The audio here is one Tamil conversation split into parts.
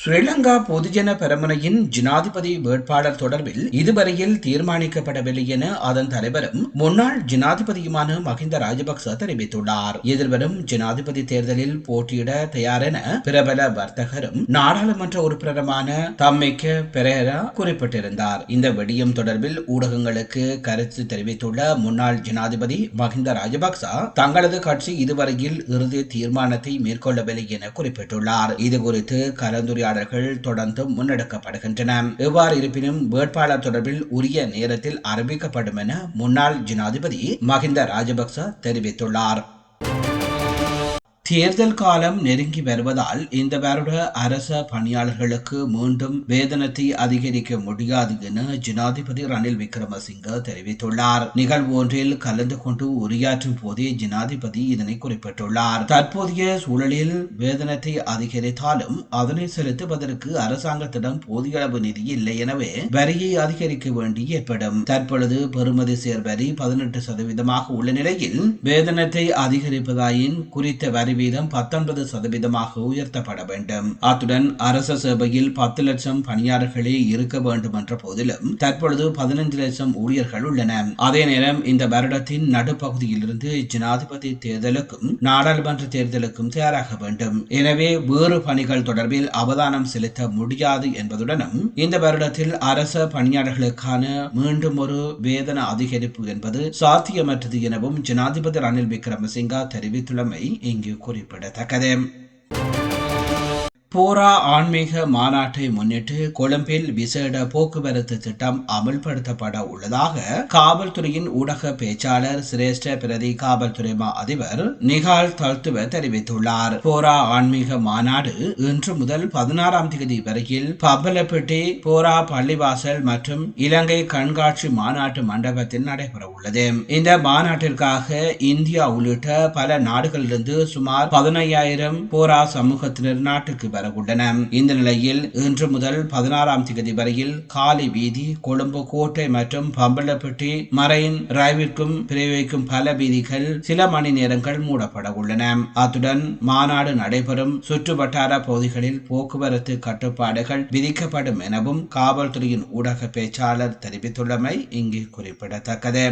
ஸ்ரீலங்கா பொதுஜன பெரமுனையின் ஜனாதிபதி வேட்பாளர் தொடர்பில் இதுவரையில் தீர்மானிக்கப்படவில்லை என அதன் தலைவரும் முன்னாள் ஜனாதிபதியுமான மஹிந்த ராஜபக்ச தெரிவித்துள்ளார். எதிர்வரும் ஜனாதிபதி தேர்தலில் போட்டியிட தயாரென பிரபல வர்த்தகரும் நாடாளுமன்ற உறுப்பினருமான தம்மிக்க பெரேரா குறிப்பிட்டிருந்தார். இந்த விடியம் தொடர்பில் ஊடகங்களுக்கு கருத்து தெரிவித்துள்ள முன்னாள் ஜனாதிபதி மஹிந்த ராஜபக்ச தங்களது கட்சி இதுவரையில் இறுதி தீர்மானத்தை மேற்கொள்ளவில்லை என குறிப்பிட்டுள்ளார். இதுகுறித்து கலந்துரையாடல்கள் தொடர்ந்து முன்னெடுக்கப்படுகின்றன. எவ்வாறு இருப்பினும் வேட்பாளர் தொடர்பில் உரிய நேரத்தில் அறிவிக்கப்படும் என முன்னாள் ஜனாதிபதி மஹிந்த ராஜபக்ச தெரிவித்துள்ளார். தேர்தல் காலம் நெருங்கி வருவதால் இந்த வருட அரச பணியாளர்களுக்கு மீண்டும் வேதனத்தை அதிகரிக்க முடியாது என ஜனாதிபதி ரணில் விக்ரமசிங்க தெரிவித்துள்ளார். நிகழ்வு ஒன்றில் கலந்து கொண்டு உரையாற்றும் போதே ஜனாதிபதி இதனை குறிப்பிட்டுள்ளார். தற்போதைய சூழலில் வேதனத்தை அதிகரித்தாலும் அதனை செலுத்துவதற்கு அரசாங்கத்திடம் போதிய அளவு நிதி இல்லை எனவே வரியை அதிகரிக்க வேண்டி ஏற்படும். தற்பொழுது பெறுமதி சேர் வரி பதினெட்டு சதவீதமாக உள்ள நிலையில் வேதனத்தை அதிகரிப்பதாயின் குறித்த வரி வீதம் பத்தொன்பது சதவீதமாக உயர்த்தப்பட வேண்டும். அத்துடன் அரச சேவையில் பத்து லட்சம் பணியாளர்களே இருக்க வேண்டும் என்ற போதிலும் தற்பொழுது பதினைந்து லட்சம் ஊழியர்கள் உள்ளன. அதே நேரம் இந்த வருடத்தின் நடுப்பகுதியிலிருந்து ஜனாதிபதி தேர்தலுக்கும் நாடாளுமன்ற தேர்தலுக்கும் தயாராக வேண்டும். எனவே வேறு பணிகள் தொடர்பில் அவதானம் செலுத்த முடியாது என்பதுடனும் இந்த வருடத்தில் அரச பணியாளர்களுக்கான மீண்டும் ஒரு வேதன அதிகரிப்பு என்பது சாத்தியமற்றது எனவும் ஜனாதிபதி ரணில் விக்ரமசிங்கா தெரிவித்துள்ளமை இங்கு குறிப்பிடத்தக்கது. போரா ஆன்மீக மாநாட்டை முன்னிட்டு கொழும்பில் விசேட போக்குவரத்து திட்டம் அமல்படுத்தப்பட உள்ளதாக காவல்துறையின் ஊடக பேச்சாளர் சிரேஷ்ட பிரதி காவல்துறை மா அதிபர் நிகால் தல்துவ தெரிவித்துள்ளார். போரா ஆன்மீக மாநாடு இன்று முதல் பதினாறாம் தேதி வரையில் பப்பலப்பட்டி போரா பள்ளிவாசல் மற்றும் இலங்கை கண்காட்சி மாநாட்டு மண்டபத்தில் நடைபெற உள்ளது. இந்த மாநாட்டிற்காக இந்தியா உள்ளிட்ட பல நாடுகளிலிருந்து சுமார் பதினையாயிரம் போரா சமூகத்தினர் நாட்டுக்கு வர உள்ளன இந்த நிலையில் இன்று முதல் பதினாறாம் தேதி வரையில் காலி வீதி கொழும்பு கோட்டை மற்றும் பம்பலப்பட்டி மரைன் ராய்விற்கும் பிரிவைக்கும் பல வீதிகள் சில மணி நேரங்கள் மூடப்பட உள்ளன. அத்துடன் மாநாடு நடைபெறும் சுற்று வட்டார பகுதிகளில் போக்குவரத்து கட்டுப்பாடுகள் விதிக்கப்படும் எனவும் காவல்துறையின் ஊடக பேச்சாளர் தெரிவித்துள்ளமை இங்கு குறிப்பிடத்தக்கது.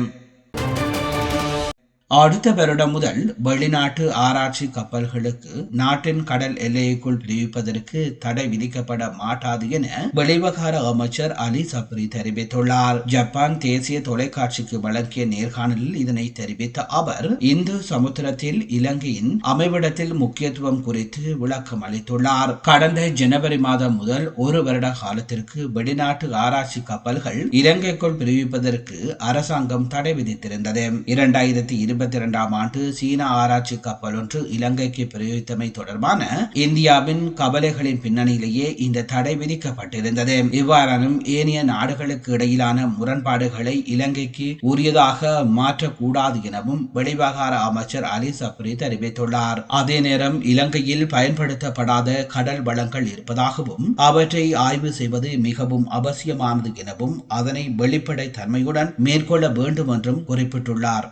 அடுத்த வருடம் முதல் வெளிநாட்டு ஆராய்ச்சி கப்பல்களுக்கு நாட்டின் கடல் எல்லைக்குள் பிரிவிப்பதற்கு தடை விதிக்கப்பட மாட்டாது என வெளிவகார அமைச்சர் அலி சப்ரி தெரிவித்துள்ளார். ஜப்பான் தேசிய தொலைக்காட்சிக்கு வழங்கிய நேர்காணலில் இதனை தெரிவித்த அவர் இந்து சமுத்திரத்தில் இலங்கையின் அமைவிடத்தில் முக்கியத்துவம் குறித்து விளக்கம் அளித்துள்ளார். கடந்த ஜனவரி மாதம் முதல் ஒரு வருட காலத்திற்கு வெளிநாட்டு ஆராய்ச்சி கப்பல்கள் இலங்கைக்குள் பிரிவிப்பதற்கு அரசாங்கம் தடை விதித்திருந்தது. இரண்டாயிரத்தி இருபத்தி இரண்டாம் ஆண்டு சீன ஆராய்ச்சி கப்பல் ஒன்று இலங்கைக்கு பிரயோகித்தமை தொடர்பான இந்தியாவின் கவலைகளின் பின்னணியிலேயே இந்த தடை விதிக்கப்பட்டிருந்தது. இவ்வாறானும் ஏனைய நாடுகளுக்கு இடையிலான முரண்பாடுகளை இலங்கைக்கு உரியதாக மாற்றக்கூடாது எனவும் வெளிவகார அமைச்சர் அலி சப்ரி தெரிவித்துள்ளார். அதே நேரம் இலங்கையில் பயன்படுத்தப்படாத கடல் வளங்கள் இருப்பதாகவும் அவற்றை ஆய்வு செய்வது மிகவும் அவசியமானது எனவும் அதனை வெளிப்படை தன்மையுடன் மேற்கொள்ள வேண்டும் என்றும் குறிப்பிட்டுள்ளார்.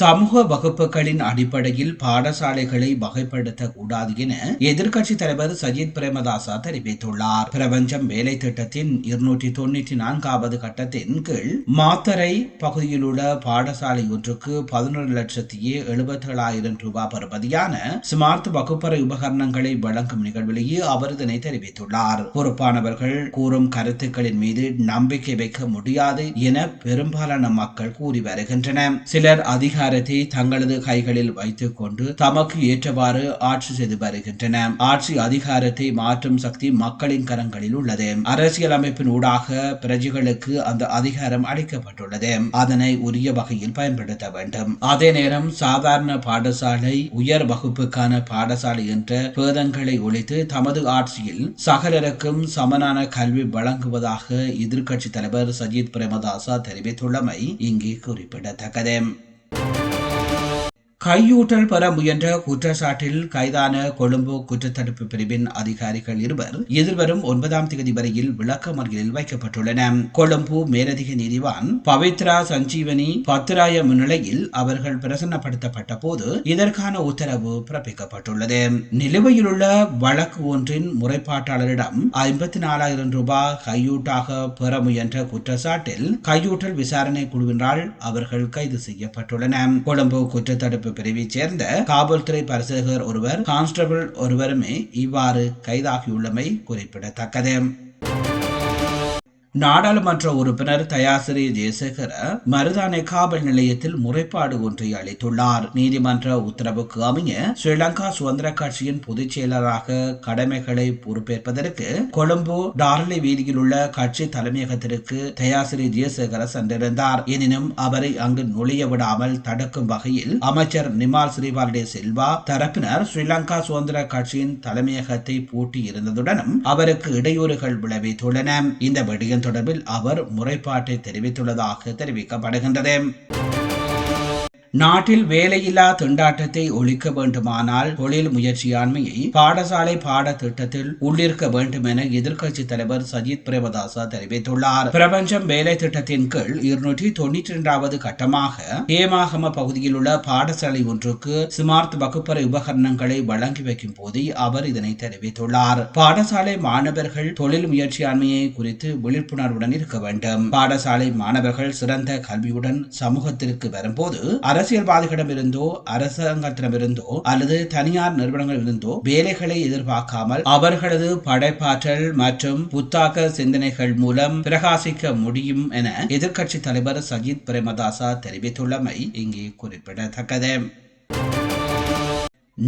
சமூக வகுப்புகளின் அடிப்படையில் பாடசாலைகளை வகைப்படுத்த கூடாது என எதிர்க்கட்சி தலைவர் சஜித் பிரேமதாசா தெரிவித்துள்ளார். பிரபஞ்சம் வேலை திட்டத்தின் இருநூற்றி தொண்ணூற்றி நான்காவது கட்டத்தின் கீழ் மாத்தரை பகுதியில் உள்ள பாடசாலை ஒன்றுக்கு பதினொரு லட்சத்தி எழுபத்தி ஏழாயிரம் ரூபாய் பெறுமதியான ஸ்மார்ட் வகுப்பறை உபகரணங்களை வழங்கும் நிகழ்விலேயே அவர் இதனை தெரிவித்துள்ளார். பொறுப்பானவர்கள் கூறும் கருத்துக்களின் மீது நம்பிக்கை வைக்க முடியாது என பெரும்பாலான மக்கள் கூறி வருகின்றனர். சிலர் அதிக அதிகாரத்தை தங்களது கைகளில் வைத்துக் கொண்டு தமக்கு ஏற்றவாறு ஆட்சி செய்து வருகின்றன. ஆட்சி அதிகாரத்தை மாற்றும் சக்தி மக்களின் கரங்களில் உள்ளது. அரசியல் அமைப்பின் ஊடாக பிரஜைகளுக்கு அந்த அதிகாரம் அளிக்கப்பட்டுள்ளது. அதனை உரிய வகையில் பயன்படுத்த வேண்டும். அதே நேரம் சாதாரண பாடசாலை உயர் வகுப்புக்கான பாடசாலை என்ற பேதங்களை ஒழித்து தமது ஆட்சியில் சகலருக்கும் சமனான கல்வி வழங்குவதாக எதிர்க்கட்சி தலைவர் சஜித் பிரேமதாசா தெரிவித்துள்ளமை இங்கே குறிப்பிடத்தக்கது. Thank you கையூட்டல் பெற முயன்ற குற்றச்சாட்டில் கைதான கொழும்பு குற்றத்தடுப்பு பிரிவின் அதிகாரிகள் இருவர் எதிர்வரும் ஒன்பதாம் தேதி வரையில் விளக்கமறியலில் வைக்கப்பட்டுள்ளன. கொழும்பு மேலதிக நீதிவான் பவித்ரா சஞ்சீவனி பத்ராய முன்னிலையில் அவர்கள் பிரசன்னப்படுத்தப்பட்ட போது இதற்கான உத்தரவு பிறப்பிக்கப்பட்டுள்ளது. நிலுவையில் உள்ள வழக்கு ஒன்றின் முறைப்பாட்டாளரிடம் ஐம்பத்தி நாலாயிரம் ரூபாய் கையூட்டாக பெற முயன்ற குற்றச்சாட்டில் கையூட்டல் விசாரணை குழுவினால் அவர்கள் கைது செய்யப்பட்டுள்ளன. கொழும்பு குற்றத்தடுப்பு பிரிவைச் சேர்ந்த காவல்துறை பரிசோதகர் ஒருவர் கான்ஸ்டபிள் ஒருவருமே இவ்வாறு கைதாகியுள்ளமை குறிப்பிடத்தக்கது. நாடாளுமன்ற உறுப்பினர் தயாசிரி ஜெயசேகர மருதானை காவல் நிலையத்தில் முறைப்பாடு ஒன்றை அளித்துள்ளார். நீதிமன்ற உத்தரவுக்கு அமைய ஸ்ரீலங்கா சுதந்திர கட்சியின் பொதுச் செயலராக கடமைகளை பொறுப்பேற்பதற்கு கொழும்பு டார்லி வீதியில் உள்ள கட்சி தலைமையகத்திற்கு தயாசிரி ஜெயசேகர சென்றிருந்தார். எனினும் அவரை அங்கு நுழைய விடாமல் தடுக்கும் வகையில் அமைச்சர் நிமால் ஸ்ரீபாலடே செல்வா தரப்பினர் ஸ்ரீலங்கா சுதந்திர கட்சியின் தலைமையகத்தை பூட்டி இருந்ததுடனும் அவருக்கு இடையூறுகள் விளைவித்துள்ளன. இந்த விடயம் தொடர்பில் அவர் முறைப்பாட்டை தெரிவித்துள்ளதாக தெரிவிக்கப்படுகின்றது. நாட்டில் வேலையில்லா திண்டாட்டத்தை ஒழிக்க வேண்டுமானால் தொழில் முயற்சியாண்மையை பாடசாலை பாட திட்டத்தில் உள்ளிருக்க வேண்டும் என எதிர்க்கட்சி தலைவர் சஜித் பிரேமதாசா தெரிவித்துள்ளார். பிரபஞ்சம் வேலை திட்டத்தின் கீழ் இருநூற்றி தொன்னூற்றி இரண்டாவது கட்டமாக ஏமாகம பகுதியில் உள்ள பாடசாலை ஒன்றுக்கு ஸ்மார்ட் வகுப்பறை உபகரணங்களை வழங்கி வைக்கும் போது அவர் இதனை தெரிவித்துள்ளார். பாடசாலை மாணவர்கள் தொழில் முயற்சியாண்மையை குறித்து விழிப்புணர்வுடன் இருக்க வேண்டும். பாடசாலை மாணவர்கள் சிறந்த கல்வியுடன் சமூகத்திற்கு வரும்போது அரசியல்வாதிகளிடமிருந்தோ அரசாங்கத்திடமிருந்தோ அல்லது தனியார் நிறுவனங்களிலிருந்தோ வேலைகளை எதிர்பார்க்காமல் அவர்களது படைப்பாற்றல் மற்றும் புத்தாக்க சிந்தனைகள் மூலம் பிரகாசிக்க முடியும் என எதிர்க்கட்சி தலைவர் சஜித் பிரேமதாசா தெரிவித்துள்ளமை இங்கே குறிப்பிடத்தக்கது.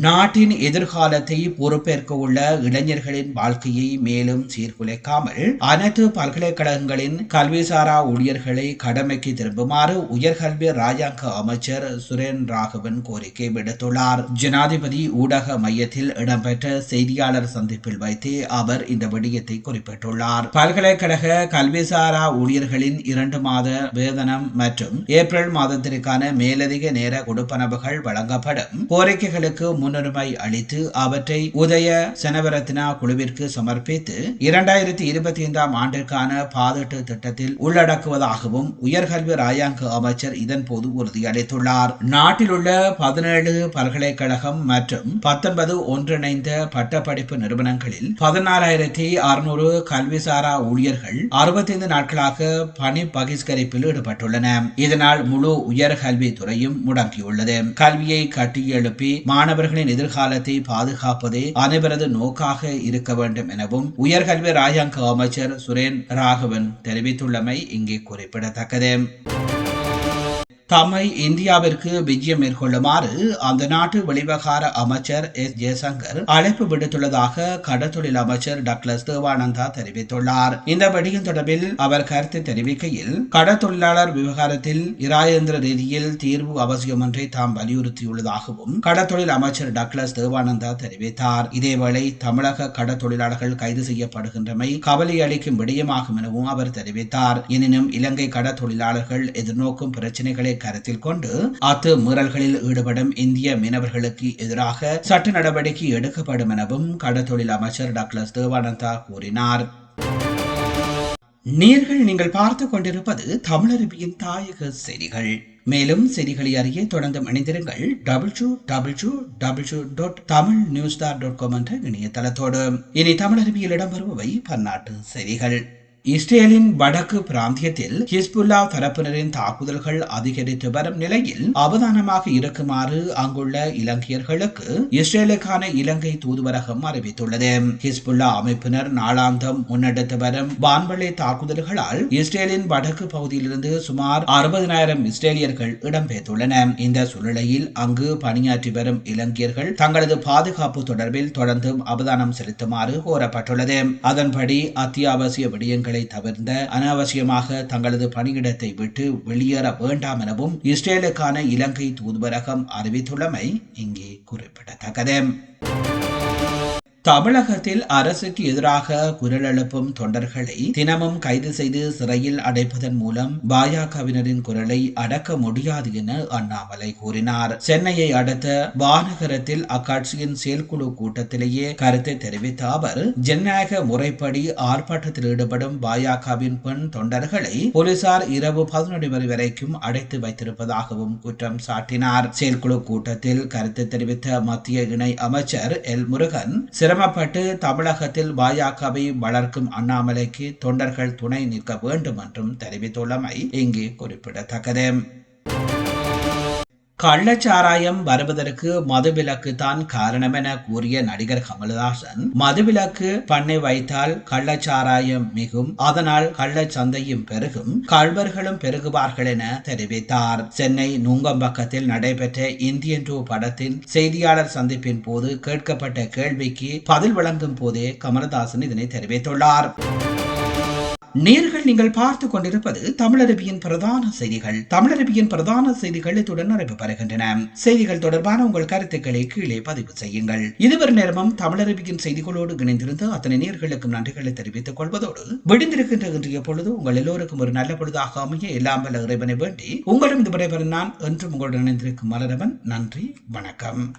நாட்டின் எதிர்காலத்தை பொறுப்பேற்க உள்ள இளைஞர்களின் வாழ்க்கையை மேலும் சீர்குலைக்காமல் அனைத்து பல்கலைக்கழகங்களின் கல்விசாரா ஊழியர்களை கடமைக்கு திரும்புமாறு உயர்கல்வி ராஜாங்க அமைச்சர் சுரேன் ராகவன் கோரிக்கை விடுத்துள்ளார். ஜனாதிபதி ஊடக மையத்தில் இடம்பெற்ற செய்தியாளர் சந்திப்பில் வைத்து அவர் இந்த விடயத்தை குறிப்பிட்டுள்ளார். பல்கலைக்கழக கல்விசாரா ஊழியர்களின் இரண்டு மாத வேதனம் மற்றும் ஏப்ரல் மாதத்திற்கான மேலதிக நேர கொடுப்பனவுகள் வழங்கப்படும் கோரிக்கைகளுக்கு முன்னுரிமை அளித்து அவற்றை உதய செனவரத்னா குழுவிற்கு சமர்ப்பித்து இரண்டாயிரத்தி இருபத்தி ஐந்தாம் ஆண்டிற்கான பாதீட்டு திட்டத்தில் உள்ளடக்குவதாகவும் உயர்கல்வி ராயாங்க அமைச்சர் இதன் போது உறுதியளித்துள்ளார். நாட்டில் உள்ள பதினேழு பல்கலைக்கழகம் மற்றும் பத்தொன்பது ஒன்றிணைந்த பட்டப்படிப்பு நிறுவனங்களில் பதினாலாயிரத்தி அறுநூறு கல்விசாரா ஊழியர்கள் அறுபத்தைந்து நாட்களாக பணி பகிஷ்கரிப்பில் ஈடுபட்டுள்ளன. இதனால் முழு உயர்கல்வி துறையும் முடங்கியுள்ளது. கல்வியை கட்டியெழுப்பி மாணவர் அவர்களின் எதிர்காலத்தை பாதுகாப்பதே அனைவரது நோக்காக இருக்க வேண்டும் எனவும் உயர்கல்வி ராஜாங்க அமைச்சர் சுரேன் ராகவன் தெரிவித்துள்ளமை இங்கே குறிப்பிடத்தக்கது. தம்மை இந்தியாவிற்கு விஜயம் மேற்கொள்ளுமாறு அந்த நாட்டு வெளிவகார அமைச்சர் எஸ். ஜெயசங்கர் அழைப்பு விடுத்துள்ளதாக கடற்தொழில் அமைச்சர் டக்ளஸ் தேவானந்தா தெரிவித்துள்ளார். இந்த வெடியின் தொடர்பில் அவர் கருத்து தெரிவிக்கையில் கடற்தொழிலாளர் விவகாரத்தில் இராயந்திர ரீதியில் தீர்வு அவசியம் ஒன்றை தாம் வலியுறுத்தியுள்ளதாகவும் கடற்தொழில் அமைச்சர் டக்ளஸ் தேவானந்தா தெரிவித்தார். இதேவேளை தமிழக கடற்தொழிலாளர்கள் கைது செய்யப்படுகின்றமை கவலை அளிக்கும் விடயமாகும் எனவும் அவர் தெரிவித்தார். எனினும் இலங்கை கடற்தொழிலாளர்கள் எதிர்நோக்கும் பிரச்சினைகளை கருத்தில் கொண்டு அத்து மீறல்களில் ஈடுபடும் இந்திய மீனவர்களுக்கு எதிராக சட்ட நடவடிக்கை எடுக்கப்படும் எனவும் கடற்தொழில் அமைச்சர் டாக்டர் தேவானந்தா கூறினார். நீர்கள் நீங்கள் பார்த்துக் கொண்டிருப்பது தமிழருவியின் தாயக செய்திகள். மேலும் செய்திகளை அறிய தொடர்ந்து இணைந்திருங்கள் double two double dot Tamil news dot com என்ற இணையதளத்தோடு. இனி தமிழருவியில் இடம்பெறுபவை பன்னாட்டு செய்திகள். இஸ்ரேலின் வடக்கு பிராந்தியத்தில் ஹிஸ்புல்லா தரப்பினரின் தாக்குதல்கள் அதிகரித்து வரும் நிலையில் அவதானமாக இருக்குமாறு அங்குள்ள இலங்கையர்களுக்கு இஸ்ரேலுக்கான இலங்கை தூதுவரகம் அறிவித்துள்ளது. ஹிஸ்புல்லா அமைப்பினர் நாளாந்தம் முன்னெடுத்து வரும் வான்வழி தாக்குதல்களால் இஸ்ரேலின் வடக்கு பகுதியிலிருந்து சுமார் அறுபதினாயிரம் இஸ்ரேலியர்கள் இடம்பெயர்ந்துள்ளனர் இந்த சூழ்நிலையில் அங்கு பணியாற்றி வரும் இலங்கையர்கள் தங்களது பாதுகாப்பு தொடர்பில் தொடர்ந்தும் அவதானம் செலுத்துமாறு கோரப்பட்டுள்ளது. அதன்படி அத்தியாவசிய விடயங்கள் விடயங்களை தவிர்ந்த அனாவசியமாக தங்களது பணியிடத்தை விட்டு வெளியேற வேண்டாம் எனவும் இஸ்ரேலுக்கான இலங்கை தூதுவரகம் அறிவித்துள்ளமை இங்கே குறிப்பிடத்தக்கது. தமிழகத்தில் அரசுக்கு எதிராக குரல் எழுப்பும் தொண்டர்களை தினமும் கைது செய்து சிறையில் அடைப்பதன் மூலம் பாஜகவினரின் குரலை அடக்க முடியாது என அண்ணாமலை கூறினார். சென்னையை அடுத்த வானகரத்தில் அக்கட்சியின் செயற்குழு கூட்டத்திலேயே கருத்தை தெரிவித்த அவர் ஜனநாயக முறைப்படி ஆர்ப்பாட்டத்தில் ஈடுபடும் பாஜகவின் பெண் தொண்டர்களை போலீசார் இரவு பதினொரு மணி வரைக்கும் அடைத்து வைத்திருப்பதாகவும் குற்றம் சாட்டினார். செயற்குழு கூட்டத்தில் கருத்து தெரிவித்த மத்திய இணை அமைச்சர் எல் முருகன் சிரமப்பட்டு தமிழகத்தில் பாஜகவை வளர்க்கும் அண்ணாமலைக்கு தொண்டர்கள் துணை நிற்க வேண்டும் என்றும் தெரிவித்துள்ளமை இங்கே குறிப்பிடத்தக்கது. கள்ளச்சாராயம் வருவதற்கு மதுவிலக்கு தான் காரணம் என கூறிய நடிகர் கமலஹாசன் மதுவிலக்கு பண்ணை வைத்தால் கள்ளச்சாராயம் மிகும் அதனால் கள்ளச்சந்தையும் பெருகும் கள்வர்களும் பெருகுவார்கள் என தெரிவித்தார். சென்னை நுங்கம்பக்கத்தில் நடைபெற்ற இந்தியன் டூ படத்தின் செய்தியாளர் சந்திப்பின் போது கேட்கப்பட்ட கேள்விக்கு பதில் வழங்கும் போதே கமலதாசன் இதனை தெரிவித்துள்ளார். நேர்கள் நீங்கள் பார்த்துக் கொண்டிருப்பது தமிழருவியின் பிரதான செய்திகள். தமிழருவியின் பிரதான செய்திகள் இத்துடன் நிறைவு பெறுகின்றன. செய்திகள் தொடர்பான உங்கள் கருத்துக்களை கீழே பதிவு செய்யுங்கள். இதுவரை நேரமும் தமிழருவியின் செய்திகளோடு இணைந்திருந்து அத்தனை நேர்களுக்கும் நன்றிகளை தெரிவித்துக் கொள்வதோடு விடுந்திருக்கின்ற இன்றைய பொழுது உங்கள் எல்லோருக்கும் ஒரு நல்ல பொழுதாக அமைய எல்லாம் வல்ல இறைவனை வேண்டி உங்களும் இது விடைபெற நான் என்றும் உங்களுடன் இணைந்திருக்கும் மலரவன் நன்றி வணக்கம்.